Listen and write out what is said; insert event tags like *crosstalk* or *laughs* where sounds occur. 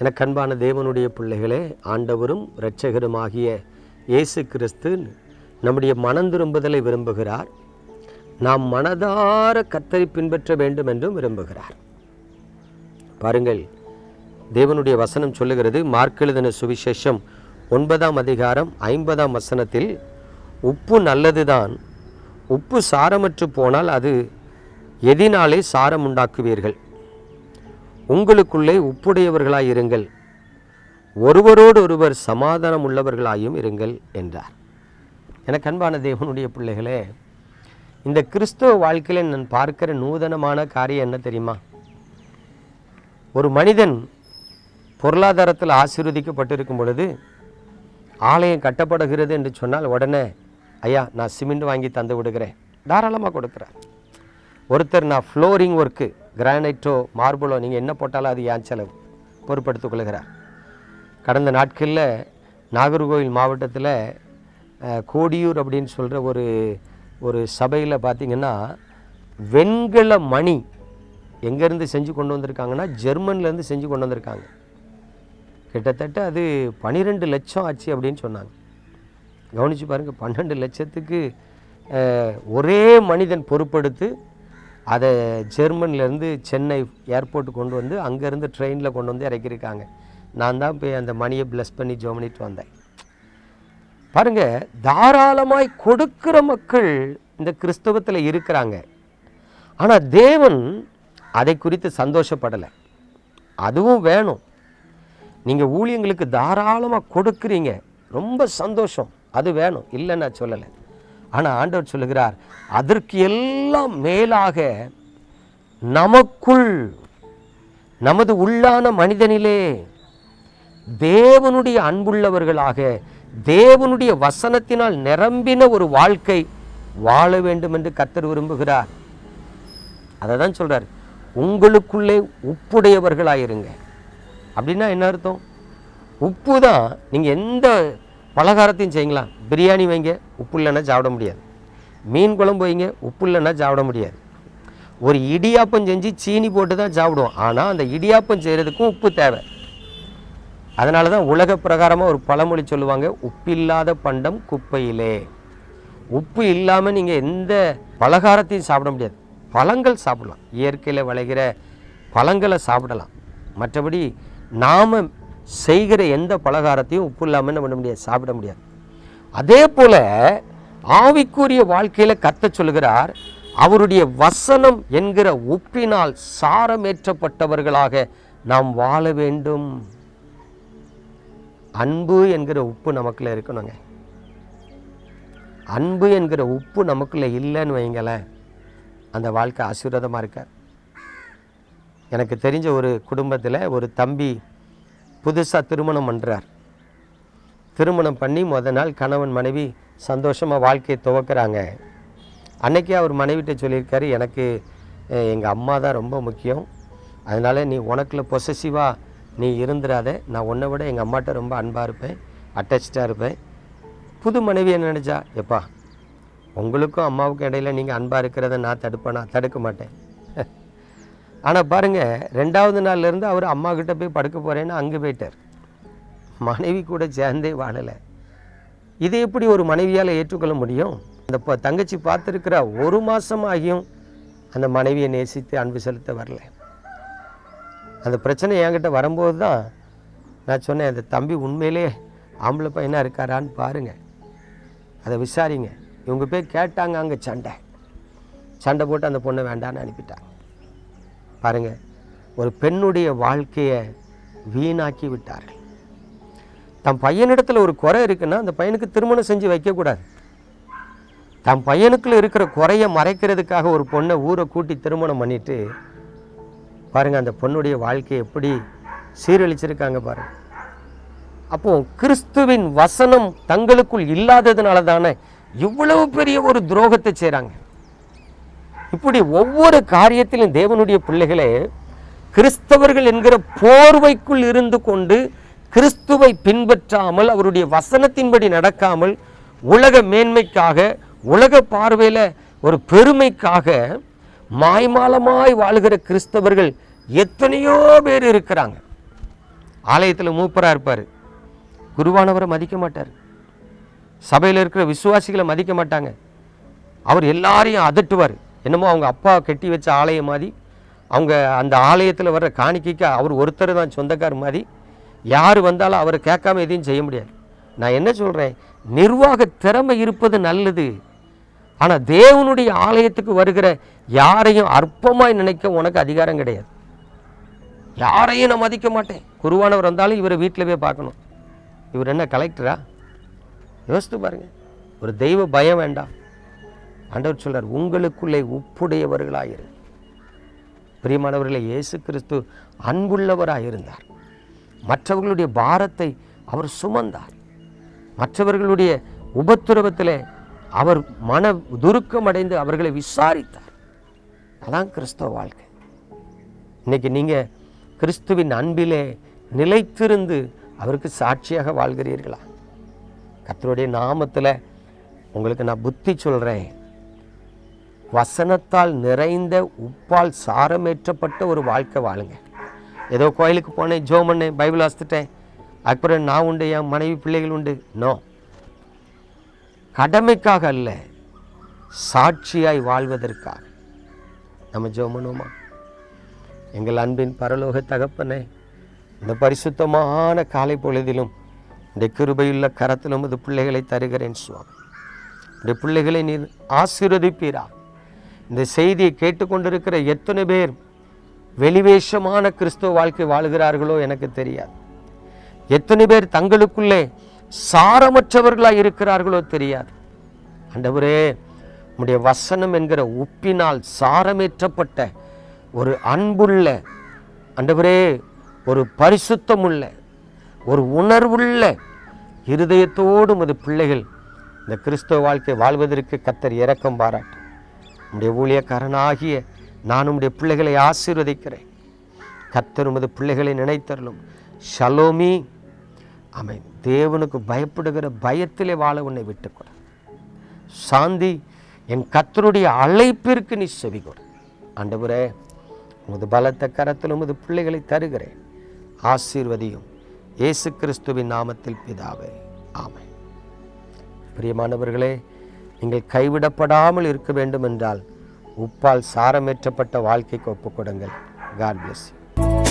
எனக்கு அன்பான தேவனுடைய பிள்ளைகளே ஆண்டவரும் இரட்சகருமாகிய இயேசு கிறிஸ்து நம்முடைய மனந்திரும்புதலை விரும்புகிறார். நாம் மனதார கத்தரை பின்பற்ற வேண்டும் என்றும் விரும்புகிறார். பாருங்கள் தேவனுடைய வசனம் சொல்லுகிறது மார்க்கெழுதின சுவிசேஷம் ஒன்பதாம் அதிகாரம் ஐம்பதாம் வசனத்தில் உப்பு நல்லதுதான் உப்பு சாரமற்று போனால் அது எதினாலே சாரம் உண்டாக்குவீர்கள் உங்களுக்குள்ளே உப்புடையவர்களாய் இருங்கள் ஒருவரோடு ஒருவர் சமாதானம் உள்ளவர்களாயும் இருங்கள் என்றார். எனக்கு அன்பான தேவனுடைய பிள்ளைகளே இந்த கிறிஸ்துவ வாழ்க்கையில் நான் பார்க்கிற நூதனமான காரியம் என்ன தெரியுமா? ஒரு மனிதன் பொருளாதாரத்தில் ஆசீர்வதிக்கப்பட்டிருக்கும் பொழுது ஆலயம் கட்டப்படுகிறது என்று சொன்னால் உடனே ஐயா நான் சிமெண்ட் வாங்கி தந்து விடுகிறேன். தாராளமாக கொடுக்குறார். ஒருத்தர் நான் ஃப்ளோரிங் ஒர்க்கு கிரானைட்டோ மார்பிளோ நீங்கள் என்ன போட்டாலும் அது ஏன் செலவு? பொறுப்படுத்திக் கொள்கிறார். கடந்த நாட்களில் நாகர்கோவில் மாவட்டத்தில் கோடியூர் அப்படின்னு சொல்கிற ஒரு ஒரு சபையில் பார்த்தீங்கன்னா வெண்கல மணி எங்கேருந்து செஞ்சு கொண்டு வந்திருக்காங்கன்னா ஜெர்மன்லேருந்து செஞ்சு கொண்டு வந்திருக்காங்க. கிட்டத்தட்ட அது பன்னிரெண்டு லட்சம் ஆச்சு அப்படின்னு சொன்னாங்க. கவனிச்சு பாருங்கள் பன்னெண்டு லட்சத்துக்கு ஒரே மனிதன் பொறுப்படுத்து அதை ஜெர்மன்லேருந்து சென்னை ஏர்போர்ட் கொண்டு வந்து அங்கேருந்து ட்ரெயினில் கொண்டு வந்து இறக்கியிருக்காங்க. நான் தான் போய் அந்த மணியை ப்ளஸ் பண்ணி ஜோமனிட்டு வந்தேன். பாருங்கள் தாராளமாய் கொடுக்கிற மக்கள் இந்த கிறிஸ்தவத்தில் இருக்கிறாங்க. ஆனால் தேவன் அதை குறித்து சந்தோஷப்படலை. அதுவும் வேணும். நீங்கள் ஊழியங்களுக்கு தாராளமாக கொடுக்குறீங்க. ரொம்ப சந்தோஷம். அது வேணும். இல்லைன்னு நான் சொல்லலை. ஆனால் ஆண்டவர் சொல்லுகிறார் அதற்கு எல்லாம் மேலாக நமக்குள் நமது உள்ளான மனிதனிலே தேவனுடைய அன்புள்ளவர்களாக தேவனுடைய வசனத்தினால் நிரம்பின ஒரு வாழ்க்கை வாழ வேண்டும் என்று கத்தர் விரும்புகிறார். அதை தான் சொல்கிறார் உங்களுக்குள்ளே உப்புடையவர்களாயிருங்க. அப்படின்னா என்ன அர்த்தம்? உப்பு தான் நீங்கள் எந்த பலகாரத்தையும் செய்யலாம் பிரியாணி வைங்க உப்பு இல்லைன்னா சாப்பிட முடியாது. மீன் குழம்பு வைங்க உப்பு இல்லைன்னா சாப்பிட முடியாது. ஒரு இடியாப்பம் செஞ்சு சீனி போட்டு தான் சாப்பிடுவோம். ஆனால் அந்த இடியாப்பம் செய்கிறதுக்கும் உப்பு தேவை. அதனால தான் உலக பிரகாரமாக ஒரு பழமொழி சொல்லுவாங்க உப்பில்லாத பண்டம் குப்பையிலே. உப்பு இல்லாமல் நீங்கள் எந்த பலகாரத்தையும் சாப்பிட முடியாது. பழங்கள் சாப்பிடலாம். இயற்கையில் விளைகிற பழங்களை சாப்பிடலாம். மற்றபடி நாம் செய்கிற எந்த பலகாரத்தையும் உப்பு இல்லாமல் என்ன பண்ண முடியாது? சாப்பிட முடியாது. அதே போல் ஆவிக்குரிய வாழ்க்கையில் கத்த சொல்கிறார் அவருடைய வசனம் என்கிற உப்பினால் சாரமேற்றப்பட்டவர்களாக நாம் வாழ வேண்டும். அன்பு என்கிற உப்பு நமக்குள்ள இருக்கணுங்க. அன்பு என்கிற உப்பு நமக்குள்ள இல்லைன்னு வைங்களேன். அந்த வாழ்க்கை ஆசீர்வாதமாக இருக்கார். எனக்கு தெரிஞ்ச ஒரு குடும்பத்தில் ஒரு தம்பி புதுசாக திருமணம் பண்ணுறார் திருமணம் பண்ணி முத நாள் கணவன் மனைவி சந்தோஷமாக வாழ்க்கையை துவக்கிறாங்க. அன்னைக்கே அவர் மனைவிட்ட சொல்லியிருக்காரு எனக்கு எங்கள் அம்மா தான் ரொம்ப முக்கியம். அதனால் நீ உனக்குள்ள பொசசிவாக நீ இருந்துடாத நான் உன்னை விட எங்கள் அம்மாட்ட ரொம்ப அன்பாக இருப்பேன் அட்டாச்சாக இருப்பேன். புது மனைவி என்ன நினச்சா எப்பா உங்களுக்கும் அம்மாவுக்கும் இடையில நீங்கள் அன்பாக இருக்கிறத நான் தடுப்பேனா? தடுக்க மாட்டேன். *laughs* ஆனால் பாருங்கள் ரெண்டாவது நாள்லேருந்து அவர் அம்மா கிட்டே போய் படுக்க போகிறேன்னு அங்கே போயிட்டார். மனைவி கூட சேர்ந்தே வாழலை. இதை எப்படி ஒரு மனைவியால் ஏற்றுக்கொள்ள முடியும்? அந்த ப- தங்கச்சி பார்த்துருக்கிற ஒரு மாதம் ஆகியும் அந்த மனைவியை நேசித்து அன்பு செலுத்த வரல. அந்த பிரச்சனை என்கிட்ட வரும்போது தான் நான் சொன்னேன் அந்த தம்பி உண்மையிலே ஆம்பளை பையனாக இருக்காரான்னு பாருங்கள் அதை விசாரிங்க. இவங்க போய் கேட்டாங்க அங்கே சண்டை. சண்டை போட்டு அந்த பொண்ணை வேண்டான்னு அனுப்பிட்டாங்க. பாருங்க ஒரு பெண்ணுடைய வாழ்க்கையை வீணாக்கி விட்டார்கள். தன் பையனிடத்தில் ஒரு குறை இருக்குன்னா அந்த பையனுக்கு திருமணம் செஞ்சு வைக்கக்கூடாது தன் பையனுக்குள்ள இருக்கிற குறையை மறைக்கிறதுக்காக ஒரு பொண்ணை ஊரை கூட்டி திருமணம் பண்ணிட்டு பாருங்க அந்த பொண்ணுடைய வாழ்க்கையை எப்படி சீரழிச்சிருக்காங்க பாருங்க. அப்போ கிறிஸ்துவின் வசனம் தங்களுக்குள் இல்லாததுனால தானே இவ்வளவு பெரிய ஒரு துரோகத்தை செய்கிறாங்க இப்படி ஒவ்வொரு காரியத்திலும் தேவனுடைய பிள்ளைகளே கிறிஸ்தவர்கள் என்கிற போர்வைக்குள் இருந்து கொண்டு கிறிஸ்துவை பின்பற்றாமல் அவருடைய வசனத்தின்படி நடக்காமல் உலக மேன்மைக்காக உலக பார்வையில் ஒரு பெருமைக்காக மாய்மாலமாய் வாழ்கிற கிறிஸ்தவர்கள் எத்தனையோ பேர் இருக்கிறாங்க. ஆலயத்தில் மூப்பராக இருப்பார். குருவானவரை மதிக்க மாட்டார். சபையில் இருக்கிற விசுவாசிகளை மதிக்க மாட்டாங்க. அவர் எல்லாரையும் அதட்டுவார். என்னமோ அவங்க அப்பா கட்டி வச்ச ஆலயம் மாதிரி அவங்க அந்த ஆலயத்தில் வர்ற காணிக்கைக்கு அவர் ஒருத்தர் தான் சொந்தக்கார் மாதிரி யார் வந்தாலும் அவரை கேட்காம எதையும் செய்ய முடியாது. நான் என்ன சொல்கிறேன் நிர்வாக திறமை இருப்பது நல்லது. ஆனால் தேவனுடைய ஆலயத்துக்கு வருகிற யாரையும் அற்பமாய் நினைக்க உனக்கு அதிகாரம் கிடையாது. யாரையும் நான் மதிக்க மாட்டேன். குருவானவர் வந்தாலும் இவரை வீட்டில் போய் பார்க்கணும். இவர் என்ன கலெக்டரா யோசித்து பாருங்க. ஒரு தெய்வ பயம் வேண்டாம். ஆண்டவர் சொல்றார் உங்களுக்குள்ளே உப்புடையவர்களாயிரு. பிரியமானவர்களே இயேசு கிறிஸ்து அன்புள்ளவராக இருந்தார் மற்றவர்களுடைய பாரத்தை அவர் சுமந்தார். மற்றவர்களுடைய உபத்திரவத்தில் அவர் மன துருக்கமடைந்து அவர்களை விசாரித்தார். அதான் கிறிஸ்தவ வாழ்க்கை. இன்னைக்கு நீங்கள் கிறிஸ்துவின் அன்பிலே நிலைத்திருந்து அவருக்கு சாட்சியாக வாழ்கிறீர்களா? கர்த்தருடைய நாமத்தில் உங்களுக்கு நான் புத்தி சொல்கிறேன் வசனத்தால் நிறைந்த உப்பால் சாரமேற்றப்பட்ட ஒரு வாழ்க்கை வாழுங்க. ஏதோ கோயிலுக்கு போனேன் ஜோ பண்ணேன் பைபிள் வாசித்துட்டேன். அப்புறம் நான் உண்டு என் மனைவி பிள்ளைகள் உண்டு. நோ. கடமைக்காக அல்ல சாட்சியாய் வாழ்வதற்காக. நம்ம ஜோ பண்ணுவோமா? எங்கள் அன்பின் பரலோக தகப்பனே இந்த பரிசுத்தமான காலை பொழுதிலும் இந்த கிருபையுள்ள கரத்திலும் இது பிள்ளைகளை தருகிறேன் சுவாமி. இந்த பிள்ளைகளை நீர் ஆசீர்வதிப்பீரா? இந்த செய்தியை கேட்டுக்கொண்டிருக்கிற எத்தனை பேர் வெளிவேஷமான கிறிஸ்துவ வாழ்க்கை வாழுகிறார்களோ எனக்கு தெரியாது. எத்தனை பேர் தங்களுக்குள்ளே சாரமற்றவர்களாக இருக்கிறார்களோ தெரியாது. அண்டவரே நம்முடைய வசனம் என்கிற உப்பினால் சாரமேற்றப்பட்ட ஒரு அன்புள்ள அண்டவரே ஒரு பரிசுத்தமுள்ள ஒரு உணர்வுள்ள இருதயத்தோடு மது பிள்ளைகள் இந்த கிறிஸ்தவ வாழ்க்கை வாழ்வதற்கு கத்தர் இரக்கம் பாராட்டு. உம்முடைய ஊழியக்காரனாகிய நான் உம்முடைய பிள்ளைகளை ஆசீர்வதிக்கிறேன். கத்தர் உமது பிள்ளைகளை நினைத்தரலும் ஷலோமி. அமை தேவனுக்கு பயப்படுகிற பயத்திலே வாழ உன்னை விட்டுக்கொடு. சாந்தி. என் கத்தருடைய அழைப்பிற்கு நீ செவிகொடு. ஆண்டவரே உமது பலத்த கரத்தில் உமது பிள்ளைகளை தருகிறேன். ஆசீர்வதியும். இயேசு கிறிஸ்துவின் நாமத்தில் பிதாவே. ஆமை பிரியமானவர்களே நீங்கள் கைவிடப்படாமல் இருக்க வேண்டும் என்றால் உப்பால் சாரமேற்றப்பட்ட வாழ்க்கைக்கு ஒப்புக்கொடுங்கள் காட் பிளஸ் யூ